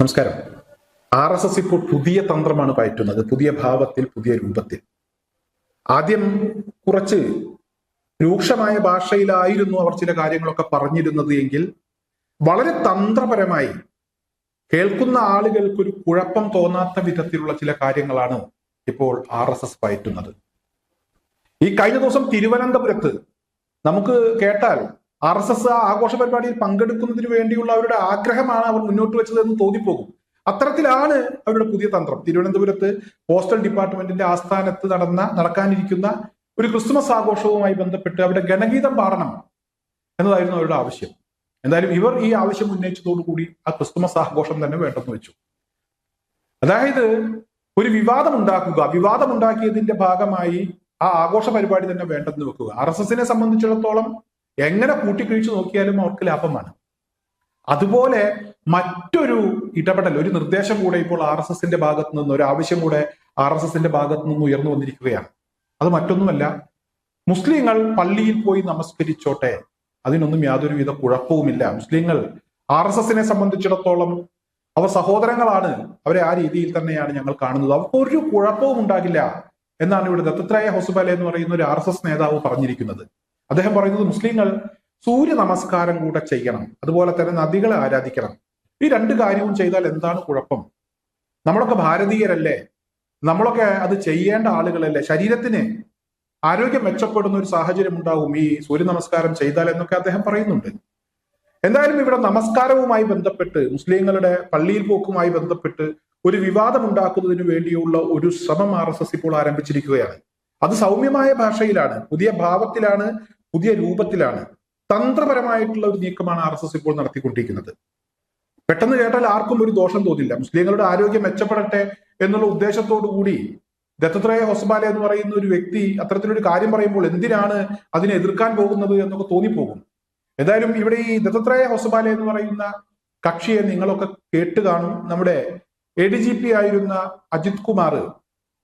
നമസ്കാരം. R S S ഇപ്പോൾ പുതിയ തന്ത്രമാണ് പയറ്റുന്നത്. പുതിയ ഭാവത്തിൽ പുതിയ രൂപത്തിൽ. ആദ്യം കുറച്ച് രൂക്ഷമായ ഭാഷയിലായിരുന്നു അവർ ചില കാര്യങ്ങളൊക്കെ പറഞ്ഞിരുന്നത് എങ്കിൽ വളരെ തന്ത്രപരമായി കേൾക്കുന്ന ആളുകൾക്ക് ഒരു കുഴപ്പം തോന്നാത്ത വിധത്തിലുള്ള ചില കാര്യങ്ങളാണ് ഇപ്പോൾ ആർ എസ് എസ് പയറ്റുന്നത്. ഈ കഴിഞ്ഞ ദിവസം തിരുവനന്തപുരത്ത് നമുക്ക് കേട്ടാൽ ആർ എസ് എസ് ആഘോഷ പരിപാടിയിൽ പങ്കെടുക്കുന്നതിന് വേണ്ടിയുള്ള അവരുടെ ആഗ്രഹമാണ് അവർ മുന്നോട്ട് വെച്ചതെന്ന് തോന്നിപ്പോകും. അത്തരത്തിലാണ് അവരുടെ പുതിയ തന്ത്രം. തിരുവനന്തപുരത്ത് പോസ്റ്റൽ ഡിപ്പാർട്ട്മെന്റിന്റെ ആസ്ഥാനത്ത് നടന്ന നടക്കാനിരിക്കുന്ന ഒരു ക്രിസ്മസ് ആഘോഷവുമായി ബന്ധപ്പെട്ട് അവരുടെ ഗണഗീതം പാടണം എന്നതായിരുന്നു അവരുടെ ആവശ്യം. എന്തായാലും ഇവർ ഈ ആവശ്യം ഉന്നയിച്ചതോടുകൂടി ആ ക്രിസ്തുമസ് ആഘോഷം തന്നെ വേണ്ടെന്ന് വെച്ചു. അതായത് ഒരു വിവാദം ഉണ്ടാക്കുക വിവാദം ഉണ്ടാക്കിയതിന്റെ ഭാഗമായി ആ ആഘോഷ പരിപാടി തന്നെ വേണ്ടെന്ന് വെക്കുക. ആർ എസ് എസിനെ സംബന്ധിച്ചിടത്തോളം എങ്ങനെ കൂട്ടിക്കിഴിച്ചു നോക്കിയാലും അവർക്ക് ലാഭമാണ്. അതുപോലെ മറ്റൊരു ഇടപെടൽ ഒരു നിർദ്ദേശം കൂടെ ഇപ്പോൾ ആർ എസ് എസിന്റെ ഭാഗത്ത് നിന്ന് ഒരു ആവശ്യം കൂടെ ആർ എസ് എസിന്റെ ഭാഗത്ത് നിന്ന് ഉയർന്നു വന്നിരിക്കുകയാണ്. അത് മറ്റൊന്നുമല്ല മുസ്ലിങ്ങൾ പള്ളിയിൽ പോയി നമസ്കരിച്ചോട്ടെ. അതിനൊന്നും യാതൊരുവിധ കുഴപ്പവുമില്ല. മുസ്ലിങ്ങൾ ആർ എസ് എസിനെ സംബന്ധിച്ചിടത്തോളം അവർ സഹോദരങ്ങളാണ്. അവരെ ആ രീതിയിൽ തന്നെയാണ് ഞങ്ങൾ കാണുന്നത്. അവർക്ക് ഒരു കുഴപ്പവും ഉണ്ടാകില്ല എന്നാണ് ഇവിടെ ദത്തത്രേയ ഹൊസുബല എന്ന് പറയുന്ന ഒരു ആർ നേതാവ് പറഞ്ഞിരിക്കുന്നത്. അദ്ദേഹം പറയുന്നത് മുസ്ലിങ്ങൾ സൂര്യ നമസ്കാരം കൂടെ ചെയ്യണം. അതുപോലെ തന്നെ നദികളെ ആരാധിക്കണം. ഈ രണ്ട് കാര്യവും ചെയ്താൽ എന്താണ് കുഴപ്പം? നമ്മളൊക്കെ ഭാരതീയരല്ലേ? നമ്മളൊക്കെ അത് ചെയ്യേണ്ട ആളുകളല്ലേ? ശരീരത്തിന് ആരോഗ്യം മെച്ചപ്പെടുന്ന ഒരു സാഹചര്യം ഉണ്ടാവും ഈ സൂര്യ നമസ്കാരം ചെയ്താൽ എന്നൊക്കെ അദ്ദേഹം പറയുന്നുണ്ട്. എന്തായാലും ഇവിടെ നമസ്കാരവുമായി ബന്ധപ്പെട്ട് മുസ്ലിങ്ങളുടെ പള്ളിയിൽ പോക്കുമായി ബന്ധപ്പെട്ട് ഒരു വിവാദം ഉണ്ടാക്കുന്നതിന് വേണ്ടിയുള്ള ഒരു ശ്രമം ആർ എസ് എസ് ഇപ്പോൾ ആരംഭിച്ചിരിക്കുകയാണ്. അത് സൗമ്യമായ ഭാഷയിലാണ്. പുതിയ ഭാവത്തിലാണ് പുതിയ രൂപത്തിലാണ്. തന്ത്രപരമായിട്ടുള്ള ഒരു നീക്കമാണ് ആർ എസ് എസ് ഇപ്പോൾ നടത്തിക്കൊണ്ടിരിക്കുന്നത്. പെട്ടെന്ന് കേട്ടാൽ ആർക്കും ഒരു ദോഷം തോന്നില്ല. മുസ്ലിങ്ങളുടെ ആരോഗ്യം മെച്ചപ്പെടട്ടെ എന്നുള്ള ഉദ്ദേശത്തോടു കൂടി ദത്തത്രേയ ഹൊസ്ബാല എന്ന് പറയുന്ന ഒരു വ്യക്തി അത്തരത്തിലൊരു കാര്യം പറയുമ്പോൾ എന്തിനാണ് അതിനെ എതിർക്കാൻ പോകുന്നത് എന്നൊക്കെ തോന്നിപ്പോകും. എന്തായാലും ഇവിടെ ഈ ദത്തത്രേയ ഹൊസ്ബാല എന്ന് പറയുന്ന കക്ഷിയെ നിങ്ങളൊക്കെ കേട്ട് കാണും. നമ്മുടെ എ ഡി ജി പി ആയിരുന്ന അജിത് കുമാർ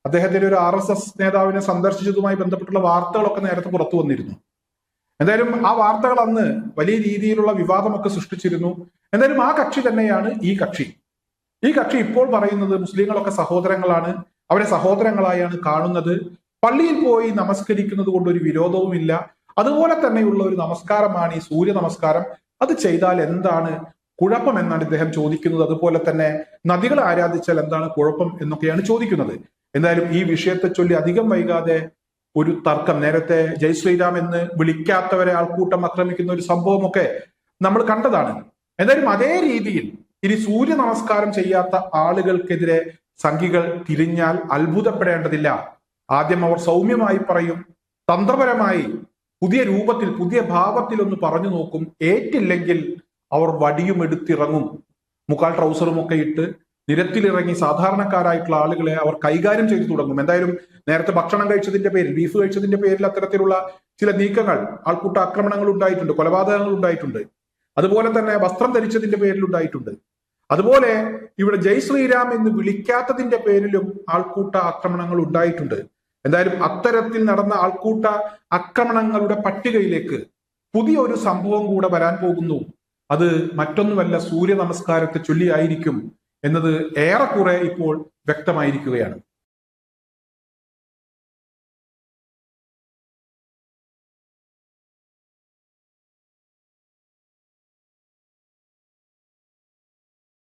അദ്ദേഹത്തിന്റെ ഒരു ആർ എസ് എസ് നേതാവിനെ സന്ദർശിച്ചതുമായി ബന്ധപ്പെട്ടുള്ള വാർത്തകളൊക്കെ നേരത്തെ പുറത്തു വന്നിരുന്നു. എന്തായാലും ആ വാർത്തകൾ അന്ന് വലിയ രീതിയിലുള്ള വിവാദമൊക്കെ സൃഷ്ടിച്ചിരുന്നു. എന്തായാലും ആ കക്ഷി തന്നെയാണ് ഈ കക്ഷി. ഈ കക്ഷി ഇപ്പോൾ പറയുന്നത് മുസ്ലിങ്ങളൊക്കെ സഹോദരങ്ങളാണ്. അവരെ സഹോദരങ്ങളായാണ് കാണുന്നത്. പള്ളിയിൽ പോയി നമസ്കരിക്കുന്നത് കൊണ്ട് ഒരു വിരോധവുമില്ല. അതുപോലെ തന്നെയുള്ള ഒരു നമസ്കാരമാണ് ഈ സൂര്യ നമസ്കാരം. അത് ചെയ്താൽ എന്താണ് കുഴപ്പം എന്നാണ് ഇദ്ദേഹം ചോദിക്കുന്നത്. അതുപോലെ തന്നെ നദികളെ ആരാധിച്ചാൽ എന്താണ് കുഴപ്പം എന്നൊക്കെയാണ് ചോദിക്കുന്നത്. എന്തായാലും ഈ വിഷയത്തെ ചൊല്ലി അധികം വൈകാതെ ഒരു തർക്കം. നേരത്തെ ജയ് ശ്രീരാം എന്ന് വിളിക്കാത്തവരെ ആൾക്കൂട്ടം ആക്രമിക്കുന്ന ഒരു സംഭവമൊക്കെ നമ്മൾ കണ്ടതാണ്. എന്തായാലും അതേ രീതിയിൽ ഇനി സൂര്യ നമസ്കാരം ചെയ്യാത്ത ആളുകൾക്കെതിരെ സംഘികൾ തിരിഞ്ഞാൽ അത്ഭുതപ്പെടേണ്ടതില്ല. ആദ്യം അവർ സൗമ്യമായി പറയും. തന്ത്രപരമായി പുതിയ രൂപത്തിൽ പുതിയ ഭാവത്തിൽ ഒന്ന് പറഞ്ഞു നോക്കും. ഏറ്റില്ലെങ്കിൽ അവർ വടിയും എടുത്തിറങ്ങും. മുക്കാൽ ട്രൗസറും ഒക്കെ ഇട്ട് നിരത്തിലിറങ്ങി സാധാരണക്കാരായിട്ടുള്ള ആളുകളെ അവർ കൈകാര്യം ചെയ്തു തുടങ്ങും. എന്തായാലും നേരത്തെ ഭക്ഷണം കഴിച്ചതിന്റെ പേരിൽ ബീഫ് കഴിച്ചതിന്റെ പേരിൽ അത്തരത്തിലുള്ള ചില നീക്കങ്ങൾ ആൾക്കൂട്ട ആക്രമണങ്ങൾ ഉണ്ടായിട്ടുണ്ട് കൊലപാതകങ്ങൾ ഉണ്ടായിട്ടുണ്ട്. അതുപോലെ തന്നെ വസ്ത്രം ധരിച്ചതിന്റെ പേരിൽ ഉണ്ടായിട്ടുണ്ട്. അതുപോലെ ഇവിടെ ജയ് ശ്രീരാം എന്ന് വിളിക്കാത്തതിന്റെ പേരിലും ആൾക്കൂട്ട ആക്രമണങ്ങൾ ഉണ്ടായിട്ടുണ്ട്. എന്തായാലും അത്തരത്തിൽ നടന്ന ആൾക്കൂട്ട ആക്രമണങ്ങളുടെ പട്ടികയിലേക്ക് പുതിയൊരു സംഭവം കൂടെ വരാൻ പോകുന്നു. അത് മറ്റൊന്നുമല്ല സൂര്യ നമസ്കാരത്തെ ചൊല്ലിയായിരിക്കും എന്നത് ഏറെക്കുറെ ഇപ്പോൾ വ്യക്തമായിരിക്കുകയാണ്.